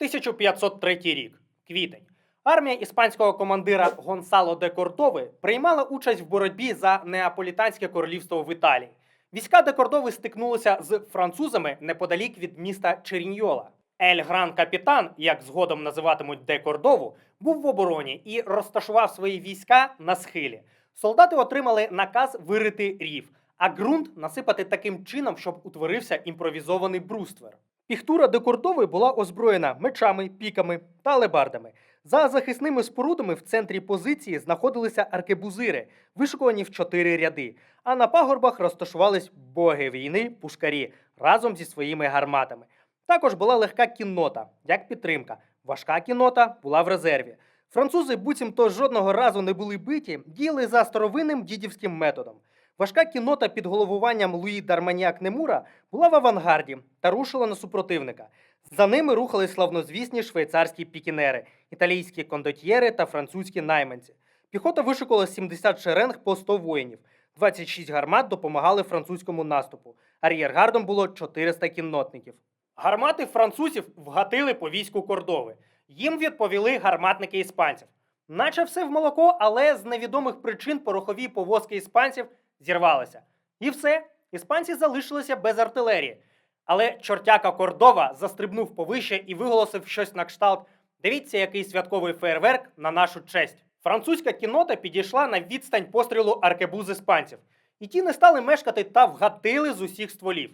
1503 рік, квітень. Армія іспанського командира Гонсало де Кордови приймала участь в боротьбі за Неаполітанське королівство в Італії. Війська де Кордови стикнулися з французами неподалік від міста Черіньола. Ель Гран Капітан, як згодом називатимуть де Кордову, був в обороні і розташував свої війська на схилі. Солдати отримали наказ вирити рів, а ґрунт насипати таким чином, щоб утворився імпровізований бруствер. Піхтура де Кордови була озброєна мечами, піками та алебардами. За захисними спорудами в центрі позиції знаходилися аркебузири, вишикувані в чотири ряди. А на пагорбах розташувались боги війни, пушкарі разом зі своїми гарматами. Також була легка кіннота, як підтримка. Важка кіннота була в резерві. Французи, буцімто жодного разу не були биті, діяли за старовинним дідівським методом. Важка кіннота під головуванням Луї Дарманіак Немура була в авангарді та рушила на супротивника. За ними рухались славнозвісні швейцарські пікінери, італійські кондотьєри та французькі найманці. Піхота вишикувала 70 шеренг по 100 воїнів. 26 гармат допомагали французькому наступу. Ар'єргардом було 400 кіннотників. Гармати французів вгатили по війську Кордови. Їм відповіли гарматники іспанців. Наче все в молоко, але з невідомих причин порохові повозки іспанців зірвалися. І все, іспанці залишилися без артилерії. Але чортяка Кордова застрибнув повище і виголосив щось на кшталт: Дивіться, який святковий фейерверк на нашу честь. Французька кінота підійшла на відстань пострілу аркебуз іспанців, і ті не стали мешкати та вгатили з усіх стволів.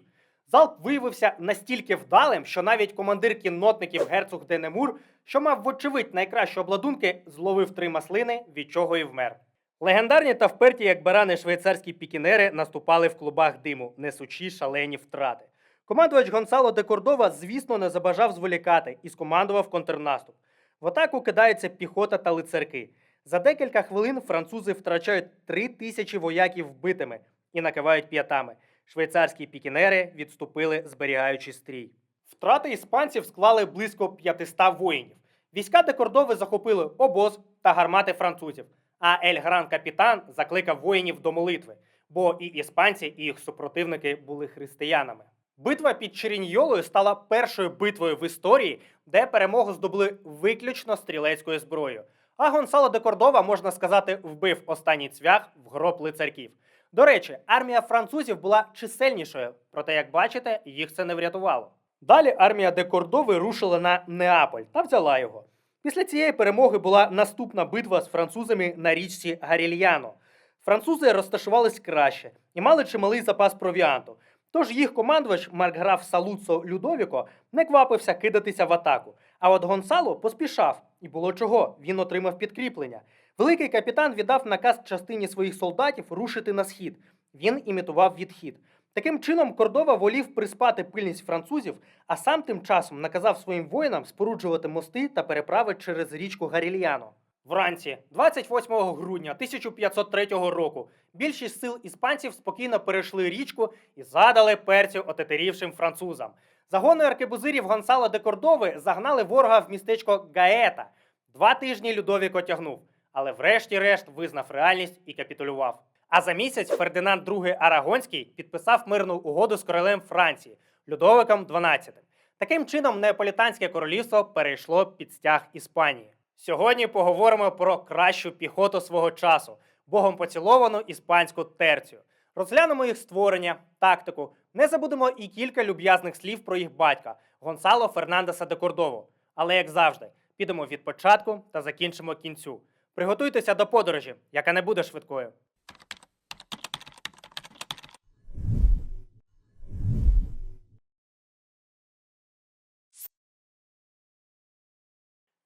Залп виявився настільки вдалим, що навіть командир кіннотників герцог Денемур, що мав вочевидь найкращі обладунки, зловив три маслини, від чого і вмер. Легендарні та вперті, як барани швейцарські пікінери, наступали в клубах диму, несучи шалені втрати. Командувач Гонсало де Кордова, звісно, не забажав зволікати і скомандував контрнаступ. В атаку кидається піхота та лицарки. За декілька хвилин французи втрачають три тисячі вояків вбитими і накивають п'ятами. Швейцарські пікінери відступили, зберігаючи стрій. Втрати іспанців склали близько 500 воїнів. Війська де Кордови захопили обоз та гармати французів. А Ель Гран Капітан закликав воїнів до молитви, бо і іспанці, і їх супротивники були християнами. Битва під Черіньйолою стала першою битвою в історії, де перемогу здобули виключно стрілецькою зброєю. А Гонсало де Кордова, можна сказати, вбив останній цвях в гроб лицарків. До речі, армія французів була чисельнішою, проте, як бачите, їх це не врятувало. Далі армія де Кордови рушила на Неаполь та взяла його. Після цієї перемоги була наступна битва з французами на річці Гарільяно. Французи розташувались краще і мали чималий запас провіанту. Тож їх командувач Маркграф Салуцо Людовіко не квапився кидатися в атаку. А от Гонсало поспішав, і було чого. Він отримав підкріплення. Великий капітан віддав наказ частині своїх солдатів рушити на схід. Він імітував відхід. Таким чином, Кордова волів приспати пильність французів, а сам тим часом наказав своїм воїнам споруджувати мости та переправи через річку Гарільяно. Вранці, 28 грудня 1503 року, більшість сил іспанців спокійно перейшли річку і задали перцю отетерівшим французам. Загони аркебузирів Гонсало де Кордови загнали ворога в містечко Гаета. Два тижні Людовік отягнув, але врешті-решт визнав реальність і капітулював. А за місяць Фердинанд II Арагонський підписав мирну угоду з королем Франції Людовиком XII. Таким чином, Неаполітанське королівство перейшло під стяг Іспанії. Сьогодні поговоримо про кращу піхоту свого часу, богом поціловану іспанську терцію. Розглянемо їх створення, тактику. Не забудемо і кілька люб'язних слів про їх батька Гонсало Фернандеса де Кордово. Але як завжди, підемо від початку та закінчимо кінцю. Приготуйтеся до подорожі, яка не буде швидкою.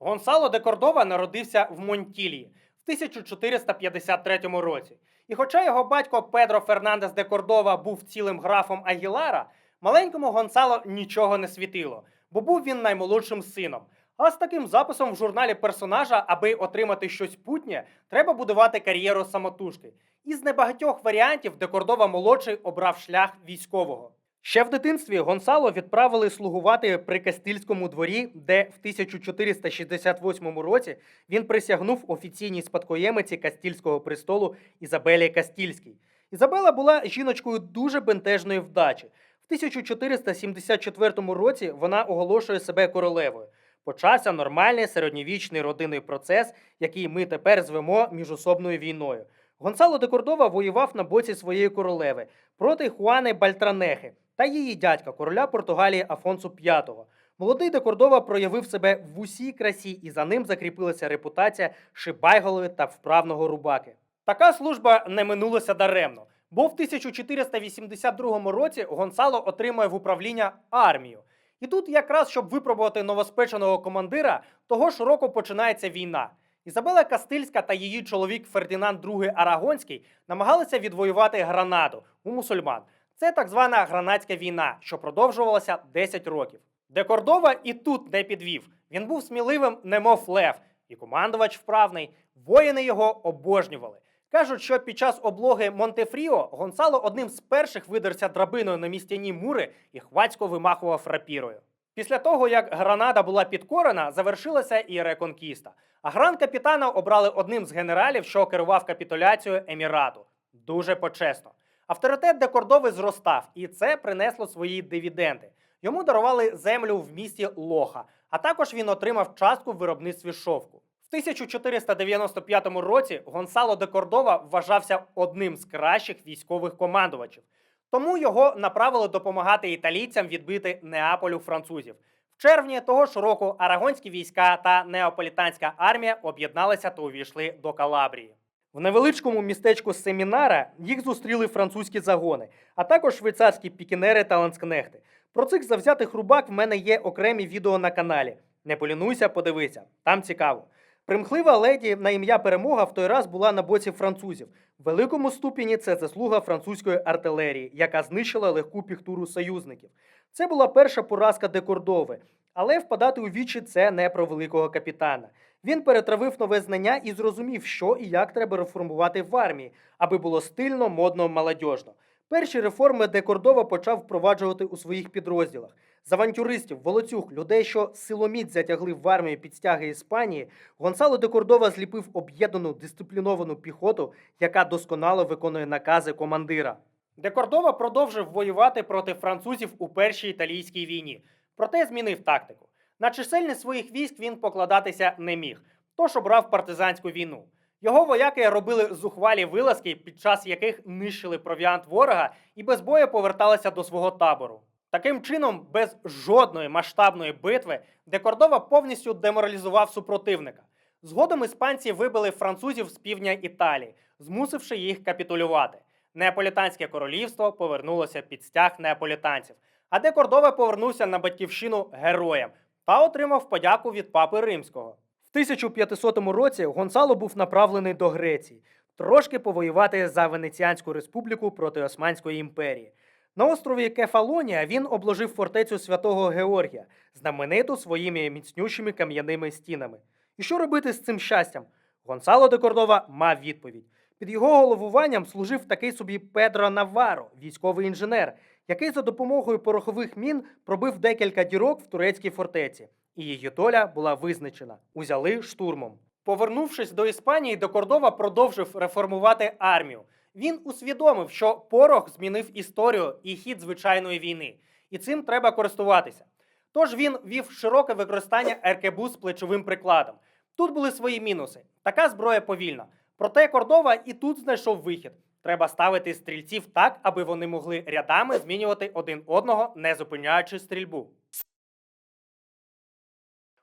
Гонсало де Кордова народився в Монтілії в 1453 році. І хоча його батько Педро Фернандес де Кордова був цілим графом Агілара, маленькому Гонсало нічого не світило, бо був він наймолодшим сином. А з таким записом в журналі персонажа, аби отримати щось путнє, треба будувати кар'єру самотужки. Із небагатьох варіантів, де Кордова молодший обрав шлях військового. Ще в дитинстві Гонсало відправили слугувати при Кастильському дворі, де в 1468 році він присягнув офіційній спадкоємиці Кастільського престолу Ізабелі Кастільській. Ізабела була жіночкою дуже бентежної вдачі. В 1474 році вона оголошує себе королевою. Почався нормальний середньовічний родинний процес, який ми тепер звемо міжособною війною. Гонсало де Кордова воював на боці своєї королеви проти Хуани Бальтранехи та її дядька, короля Португалії Афонсу V. Молодий де Кордова проявив себе в усій красі, і за ним закріпилася репутація шибайголови та вправного рубаки. Така служба не минулася даремно, бо в 1482 році Гонсало отримує в управління армію. І тут, якраз щоб випробувати новоспеченого командира, того ж року починається війна. Ізабела Кастильська та її чоловік Фердинанд II Арагонський намагалися відвоювати Гранаду у мусульман. Це так звана гранадська війна, що продовжувалася 10 років. Де Кордова і тут не підвів. Він був сміливим, немов лев, і командувач вправний. Воїни його обожнювали. Кажуть, що під час облоги Монтефріо Гонсало одним з перших видерся драбиною на містяні мури і хвацько вимахував рапірою. Після того, як Гранада була підкорена, завершилася і реконкіста. А гран капітана обрали одним з генералів, що керував капітуляцією Емірату. Дуже почесно. Авторитет де Кордови зростав, і це принесло свої дивіденди. Йому дарували землю в місті Лоха, а також він отримав частку в виробництві шовку. В 1495 році Гонсало де Кордова вважався одним з кращих військових командувачів. Тому його направили допомагати італійцям відбити Неаполь у французів. В червні того ж року арагонські війська та неаполітанська армія об'єдналися та увійшли до Калабрії. В невеличкому містечку Семінара їх зустріли французькі загони, а також швейцарські пікінери та ланскнехти. Про цих завзятих рубак в мене є окремі відео на каналі. Не полінуйся, подивися, там цікаво. Примхлива леді на ім'я Перемога в той раз була на боці французів. В великому ступені це заслуга французької артилерії, яка знищила легку піхтуру союзників. Це була перша поразка Декордови, але впадати у вічі це не про великого капітана. Він перетравив нове знання і зрозумів, що і як треба реформувати в армії, аби було стильно, модно, молодіжно. Перші реформи Декордова почав впроваджувати у своїх підрозділах. З авантюристів, волоцюг, людей, що силоміць затягли в армію під стяги Іспанії, Гонсало де Кордова зліпив об'єднану дисципліновану піхоту, яка досконало виконує накази командира. Де Кордова продовжив воювати проти французів у першій італійській війні, проте змінив тактику. На чисельність своїх військ він покладатися не міг, тож обрав партизанську війну. Його вояки робили зухвалі вилазки, під час яких нищили провіант ворога і без бою поверталися до свого табору. Таким чином, без жодної масштабної битви, де Кордова повністю деморалізував супротивника. Згодом іспанці вибили французів з півдня Італії, змусивши їх капітулювати. Неаполітанське королівство повернулося під стяг неаполітанців, а де Кордова повернувся на батьківщину героям та отримав подяку від папи римського. В 1500 році Гонсало був направлений до Греції, трошки повоювати за Венеціанську республіку проти Османської імперії. На острові Кефалонія він обложив фортецю святого Георгія, знамениту своїми міцнющими кам'яними стінами. І що робити з цим щастям? Гонсало де Кордова мав відповідь. Під його головуванням служив такий собі Педро Наваро, військовий інженер, який за допомогою порохових мін пробив декілька дірок в турецькій фортеці, і її доля була визначена. Узяли штурмом. Повернувшись до Іспанії, де Кордова продовжив реформувати армію. Він усвідомив, що порох змінив історію і хід звичайної війни, і цим треба користуватися. Тож він вів широке використання РКБУ з плечовим прикладом. Тут були свої мінуси. Така зброя повільна. Проте Кордова і тут знайшов вихід. Треба ставити стрільців так, аби вони могли рядами змінювати один одного, не зупиняючи стрільбу.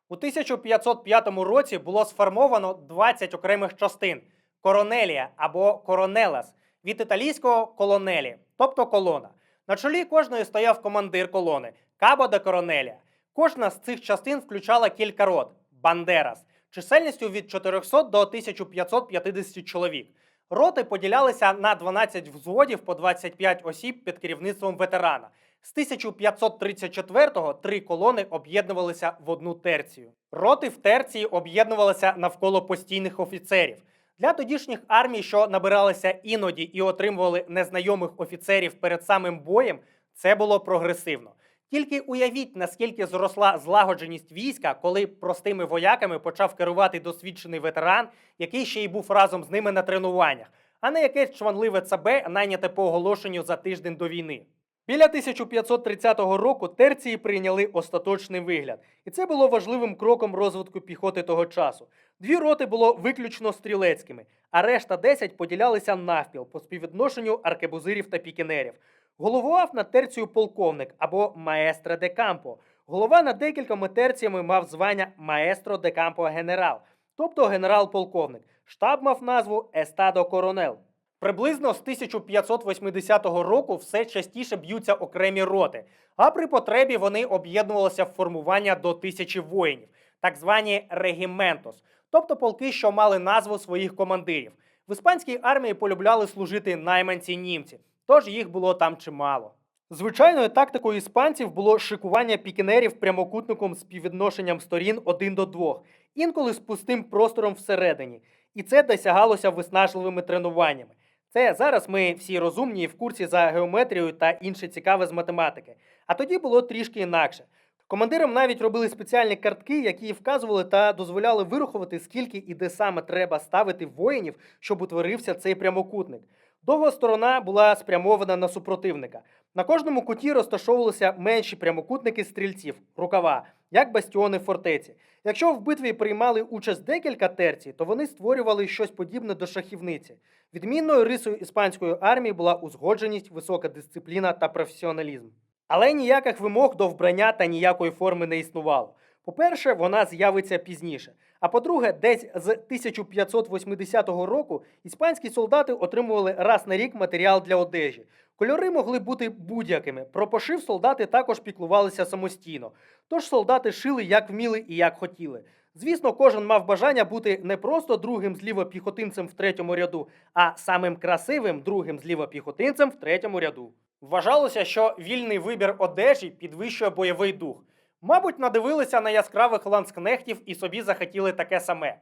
У 1505 році було сформовано 20 окремих частин коронелія або коронелас від італійського колонелі, тобто колона. На чолі кожної стояв командир колони Кабо де Коронелія. Кожна з цих частин включала кілька рот бандерас, чисельністю від 400 до 1550 чоловік. Роти поділялися на 12 взводів по 25 осіб під керівництвом ветерана. З 1534-го три колони об'єднувалися в одну терцію. Роти в терції об'єднувалися навколо постійних офіцерів. Для тодішніх армій, що набиралися іноді і отримували незнайомих офіцерів перед самим боєм, це було прогресивно. Тільки уявіть, наскільки зросла злагодженість війська, коли простими вояками почав керувати досвідчений ветеран, який ще й був разом з ними на тренуваннях, а не якесь чванливе ЦБ, найняте по оголошенню за тиждень до війни. Біля 1530 року терції прийняли остаточний вигляд, і це було важливим кроком розвитку піхоти того часу. Дві роти було виключно стрілецькими, а решта 10 поділялися навпіл по співвідношенню аркебузирів та пікінерів. Головував над терцією полковник або маестре де кампо. Голова над декількома терціями мав звання маестро де кампо генерал, тобто генерал-полковник. Штаб мав назву Естадо Коронел. Приблизно з 1580 року все частіше б'ються окремі роти, а при потребі вони об'єднувалися в формування до тисячі воїнів, так звані регіментос, тобто полки, що мали назву своїх командирів. В іспанській армії полюбляли служити найманці німці, тож їх було там чимало. Звичайною тактикою іспанців було шикування пікінерів прямокутником з співвідношенням сторін 1 до 2, інколи з пустим простором всередині. І це досягалося виснажливими тренуваннями. Це зараз ми всі розумні і в курсі за геометрією та інше цікаве з математики. А тоді було трішки інакше. Командирам навіть робили спеціальні картки, які вказували та дозволяли вирахувати, скільки і де саме треба ставити воїнів, щоб утворився цей прямокутник. Довга сторона була спрямована на супротивника. На кожному куті розташовувалися менші прямокутники стрільців, рукава, як бастіони фортеці. Якщо в битві приймали участь декілька терцій, то вони створювали щось подібне до шахівниці. Відмінною рисою іспанської армії була узгодженість, висока дисципліна та професіоналізм. Але ніяких вимог до вбрання та ніякої форми не існувало. По-перше, вона з'явиться пізніше. А по-друге, десь з 1580 року іспанські солдати отримували раз на рік матеріал для одежі. Кольори могли бути будь-якими. Про пошив солдати також піклувалися самостійно. Тож солдати шили як вміли і як хотіли. Звісно, кожен мав бажання бути не просто другим зліва піхотинцем в третьому ряду, а самим красивим другим зліва піхотинцем в третьому ряду. Вважалося, що вільний вибір одежі підвищує бойовий дух. Мабуть, надивилися на яскравих ланскнехтів і собі захотіли таке саме.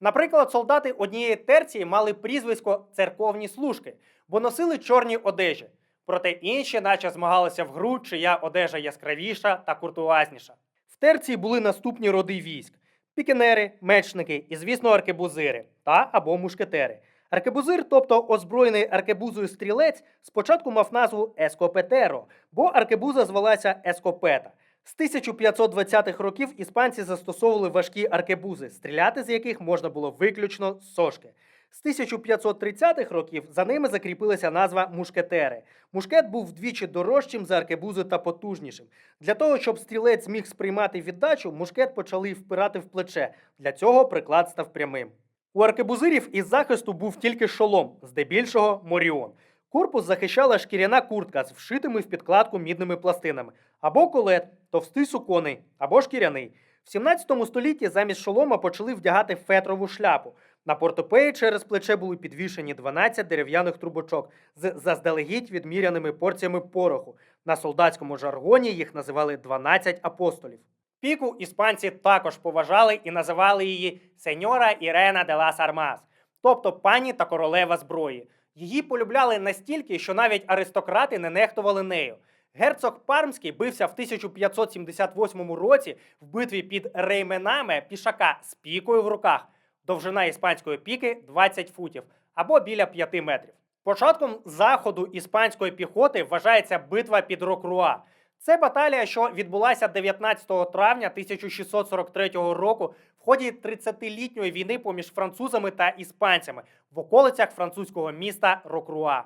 Наприклад, солдати однієї терції мали прізвисько церковні служки, бо носили чорні одежі. Проте інші, наче змагалися в гру, чия одежа яскравіша та куртуазніша. В терції були наступні роди військ: пікінери, мечники і, звісно, аркебузири та або мушкетери. Аркебузир, тобто озброєний аркебузою стрілець, спочатку мав назву Ескопетеро, бо аркебуза звалася Ескопета. З 1520-х років іспанці застосовували важкі аркебузи, стріляти з яких можна було виключно з сошки. З 1530-х років за ними закріпилася назва мушкетери. Мушкет був вдвічі дорожчим за аркебузи та потужнішим. Для того, щоб стрілець зміг сприймати віддачу, мушкет почали впирати в плече. Для цього приклад став прямим. У аркебузирів із захисту був тільки шолом, здебільшого моріон. Корпус захищала шкіряна куртка з вшитими в підкладку мідними пластинами, або колет, товстий суконий, або шкіряний. В 17 столітті замість шолома почали вдягати фетрову шляпу. На портопеї через плече були підвішені 12 дерев'яних трубочок з заздалегідь відміряними порціями пороху. На солдатському жаргоні їх називали 12 апостолів. Піку іспанці також поважали і називали її Сеньора Ірена де лас Армас, тобто пані та королева зброї. Її полюбляли настільки, що навіть аристократи не нехтували нею. Герцог Пармський бився в 1578 році в битві під Рейменами пішака з пікою в руках. Довжина іспанської піки 20 футів або біля 5 метрів. Початком заходу іспанської піхоти вважається битва під Рокруа. Це баталія, що відбулася 19 травня 1643 року в ході 30-літньої війни поміж французами та іспанцями в околицях французького міста Рокруа.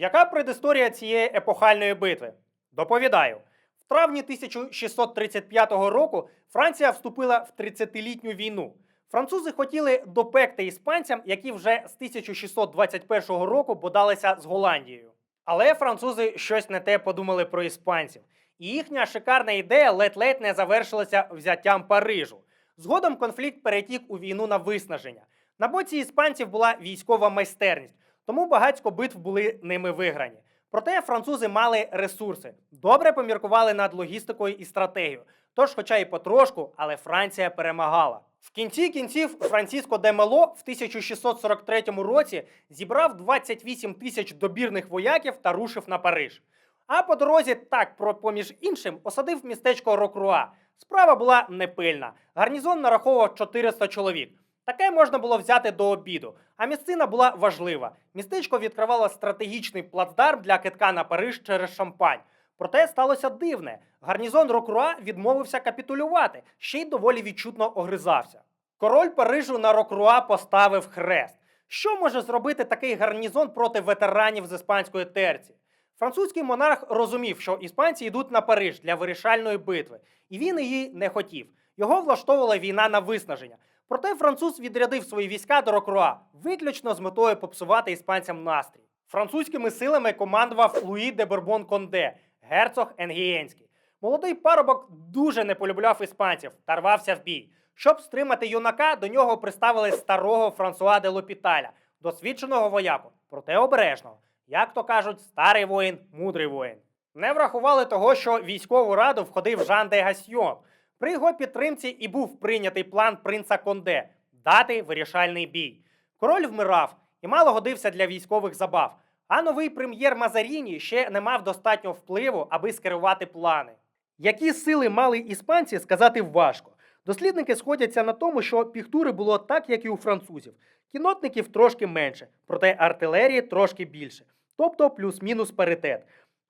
Яка предісторія цієї епохальної битви? Доповідаю. В травні 1635 року Франція вступила в 30-літню війну. Французи хотіли допекти іспанцям, які вже з 1621 року бодалися з Голландією. Але французи щось не те подумали про іспанців, і їхня шикарна ідея ледь-ледь не завершилася взяттям Парижу. Згодом конфлікт перетік у війну на виснаження. На боці іспанців була військова майстерність, тому багатько битв були ними виграні. Проте французи мали ресурси, добре поміркували над логістикою і стратегією. Тож, хоча і потрошку, але Франція перемагала. В кінці кінців Франциско де Мело в 1643 році зібрав 28 тисяч добірних вояків та рушив на Париж. А по дорозі, так поміж іншим, осадив містечко Рокруа. Справа була непильна. Гарнізон нараховував 400 чоловік. Таке можна було взяти до обіду, а місцина була важлива. Містечко відкривало стратегічний плацдарм для китка на Париж через Шампань. Проте сталося дивне. Гарнізон Рокруа відмовився капітулювати, ще й доволі відчутно огризався. Король Парижу на Рокруа поставив хрест. Що може зробити такий гарнізон проти ветеранів з іспанської терці? Французький монарх розумів, що іспанці йдуть на Париж для вирішальної битви, і він її не хотів. Його влаштовувала війна на виснаження. Проте француз відрядив свої війська до Рокруа виключно з метою попсувати іспанцям настрій. Французькими силами командував Луї де Борбон Конде, герцог Енгієнський. Молодий парубок дуже не полюбляв іспанців та рвався в бій. Щоб стримати юнака, до нього приставили старого Франсуа де Лопіталя, досвідченого вояку, проте обережного. Як то кажуть, старий воїн, мудрий воїн. Не врахували того, що військову раду входив Жан де Гасьйон. При його підтримці і був прийнятий план принца Конде дати вирішальний бій. Король вмирав і мало годився для військових забав. А новий прем'єр Мазаріні ще не мав достатньо впливу, аби скерувати плани. Які сили мали іспанці, сказати важко. Дослідники сходяться на тому, що піхтури було так, як і у французів. Кінотників трошки менше, проте артилерії трошки більше, тобто плюс-мінус паритет.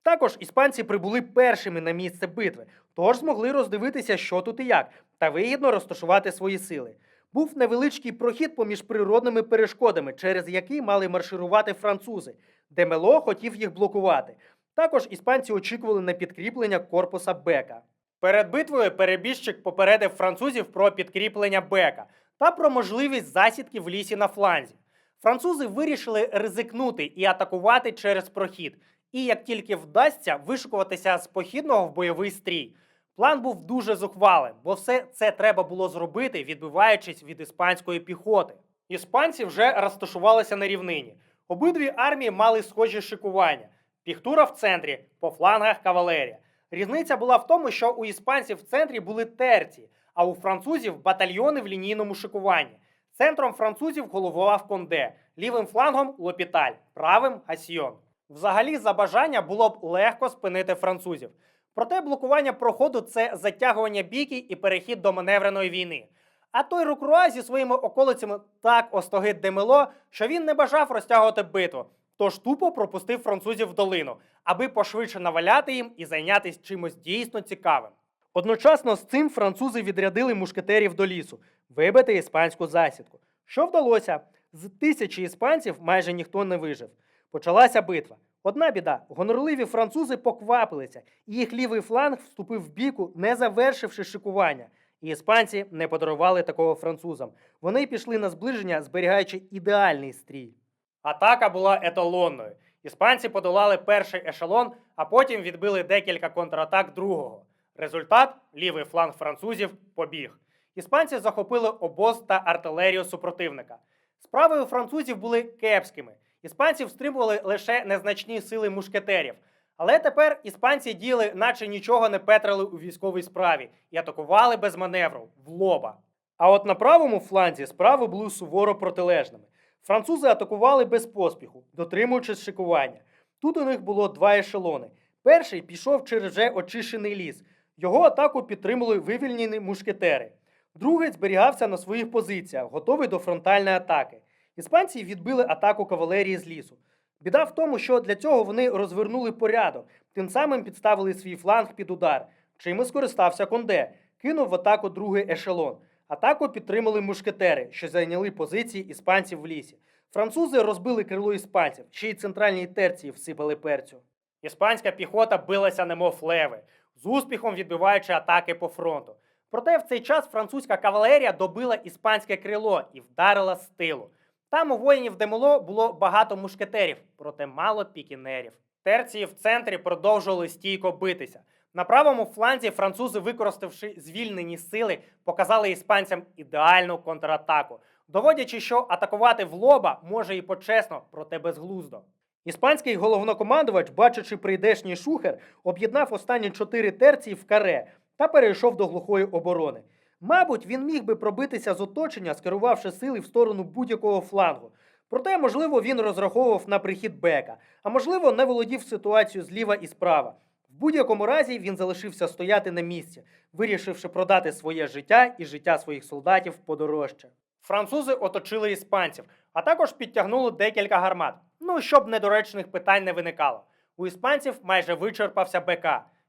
Також іспанці прибули першими на місце битви, тож змогли роздивитися, що тут і як, та вигідно розташувати свої сили. Був невеличкий прохід поміж природними перешкодами, через який мали марширувати французи. Демело хотів їх блокувати. Також іспанці очікували на підкріплення корпуса Бека. Перед битвою перебіжчик попередив французів про підкріплення Бека та про можливість засідки в лісі на фланзі. Французи вирішили ризикнути і атакувати через прохід, і як тільки вдасться вишукуватися з похідного в бойовий стрій. План був дуже зухвалим, бо все це треба було зробити, відбиваючись від іспанської піхоти. Іспанці вже розташувалися на рівнині. Обидві армії мали схожі шикування: піхтура в центрі, по флангах кавалерія. Різниця була в тому, що у іспанців в центрі були терці, а у французів батальйони в лінійному шикуванні. Центром французів головував Конде, лівим флангом Лопіталь, правим Гасьйон. Взагалі, за бажання було б легко спинити французів. Проте блокування проходу це затягування бійки і перехід до маневреної війни. А той Рукруа зі своїми околицями так остогид Демело, що він не бажав розтягувати битву, тож тупо пропустив французів в долину, аби пошвидше наваляти їм і зайнятися чимось дійсно цікавим. Одночасно з цим французи відрядили мушкетерів до лісу, вибити іспанську засідку. Що вдалося? З тисячі іспанців майже ніхто не вижив. Почалася битва. Одна біда: гонорливі французи поквапилися, і їх лівий фланг вступив в біку, не завершивши шикування. І іспанці не подарували такого французам. Вони пішли на зближення, зберігаючи ідеальний стрій. Атака була еталонною. Іспанці подолали перший ешелон, а потім відбили декілька контратак другого. Результат лівий фланг французів побіг. Іспанці захопили обоз та артилерію супротивника. Справи у французів були кепськими. Іспанців стримували лише незначні сили мушкетерів. Але тепер іспанці діяли, наче нічого не петрили у військовій справі, і атакували без маневру в лоба. А от на правому фланзі справи були суворо протилежними. Французи атакували без поспіху, дотримуючись шикування. Тут у них було два ешелони. Перший пішов через вже очищений ліс. Його атаку підтримали вивільнені мушкетери. Другий зберігався на своїх позиціях, готовий до фронтальної атаки. Іспанці відбили атаку кавалерії з лісу. Біда в тому, що для цього вони розвернули порядок, тим самим підставили свій фланг під удар. Чим і скористався Конде, кинув в атаку другий ешелон. Атаку підтримали мушкетери, що зайняли позиції іспанців в лісі. Французи розбили крило іспанців, ще й центральній терції всипали перцю. Іспанська піхота билася немов леви, з успіхом відбиваючи атаки по фронту. Проте в цей час французька кавалерія добила іспанське крило і вдарила з тилу. Там у воїнів Демоло було багато мушкетерів, проте мало пікінерів. Терції в центрі продовжували стійко битися. На правому фланзі французи, використавши звільнені сили, показали іспанцям ідеальну контратаку, доводячи, що атакувати в лоба може і почесно, проте безглуздо. Іспанський головнокомандувач, бачачи прийдешній шухер, об'єднав останні чотири терції в каре та перейшов до глухої оборони. Мабуть, він міг би пробитися з оточення, скерувавши сили в сторону будь-якого флангу. Проте, можливо, він розраховував на прихід Бека, а можливо, не володів ситуацію зліва і справа. В будь-якому разі він залишився стояти на місці, вирішивши продати своє життя і життя своїх солдатів подорожче. Французи оточили іспанців, а також підтягнули декілька гармат. Ну, щоб недоречних питань не виникало. У іспанців майже вичерпався БК.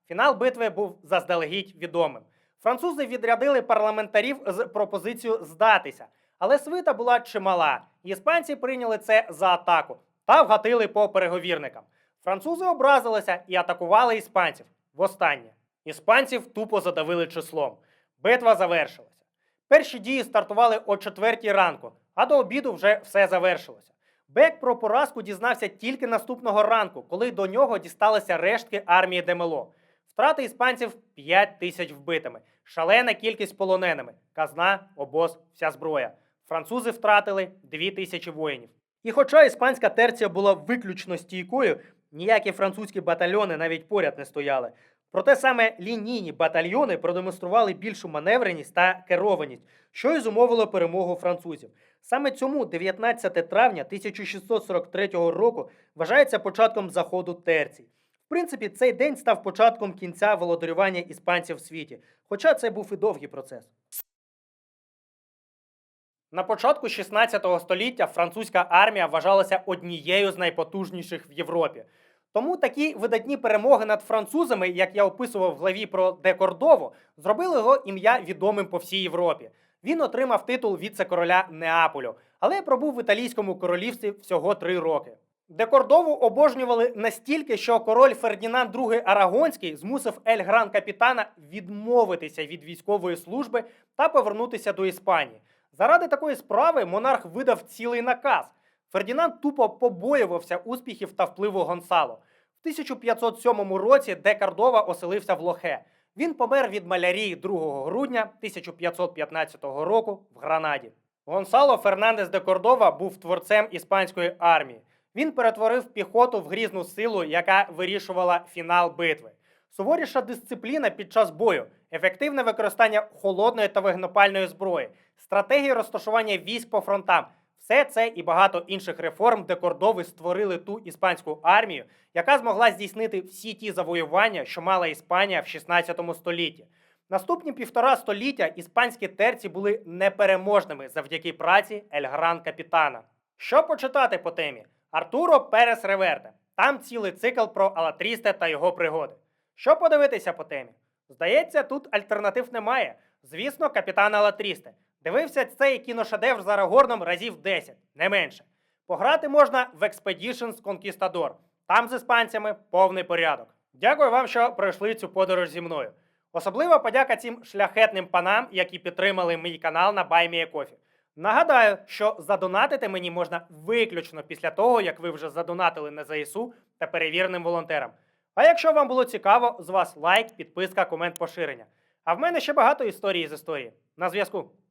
Фінал битви був заздалегідь відомим. Французи відрядили парламентарів з пропозицією здатися, але свита була чимала. Іспанці прийняли це за атаку та вгатили по переговірникам. Французи образилися і атакували іспанців. Востаннє. Іспанців тупо задавили числом. Битва завершилася. Перші дії стартували о 4 ранку, а до обіду вже все завершилося. Бек про поразку дізнався тільки наступного ранку, коли до нього дісталися рештки армії Демело. Втрати іспанців 5 тисяч вбитими, шалена кількість полоненими, казна, обоз, вся зброя. Французи втратили 2 тисячі воїнів. І хоча іспанська терція була виключно стійкою, ніякі французькі батальйони навіть поряд не стояли. Проте саме лінійні батальйони продемонстрували більшу маневреність та керованість, що й зумовило перемогу французів. Саме цьому 19 травня 1643 року вважається початком заходу терцій. В принципі, цей день став початком кінця володарювання іспанців в світі, хоча це був і довгий процес. На початку 16 століття французька армія вважалася однією з найпотужніших в Європі. Тому такі видатні перемоги над французами, як я описував в главі про Де Кордово, зробили його ім'я відомим по всій Європі. Він отримав титул віце-короля Неаполю, але пробув в італійському королівстві всього три роки. Де Кордову обожнювали настільки, що король Фердінанд II Арагонський змусив Ель Гран Капітана відмовитися від військової служби та повернутися до Іспанії. Заради такої справи монарх видав цілий наказ. Фердінанд тупо побоювався успіхів та впливу Гонсало. В 1507 році де Кордова оселився в Лохе. Він помер від малярії 2 грудня 1515 року в Гранаді. Гонсало Фернандес де Кордова був творцем іспанської армії. Він перетворив піхоту в грізну силу, яка вирішувала фінал битви. Суворіша дисципліна під час бою, ефективне використання холодної та вогнепальної зброї, стратегії розташування військ по фронтам. Все це і багато інших реформ, де кордови створили ту іспанську армію, яка змогла здійснити всі ті завоювання, що мала Іспанія в 16 столітті. Наступні півтора століття іспанські терці були непереможними завдяки праці Ель Гран Капітана. Що почитати по темі? Артуро Перес Реверте. Там цілий цикл про Алатрісте та його пригоди. Що подивитися по темі? Здається, тут альтернатив немає. Звісно, капітан Алатрісте. Дивився цей кіношедевр за Арагорном разів 10, не менше. Пограти можна в Expeditions Conquistador. Там з іспанцями повний порядок. Дякую вам, що пройшли цю подорож зі мною. Особлива подяка цим шляхетним панам, які підтримали мій канал на BuyMeACoffee. Нагадаю, що задонатити мені можна виключно після того, як ви вже задонатили на ЗСУ та перевіреним волонтерам. А якщо вам було цікаво, з вас лайк, підписка, комент, поширення. А в мене ще багато історій з історії. На зв'язку.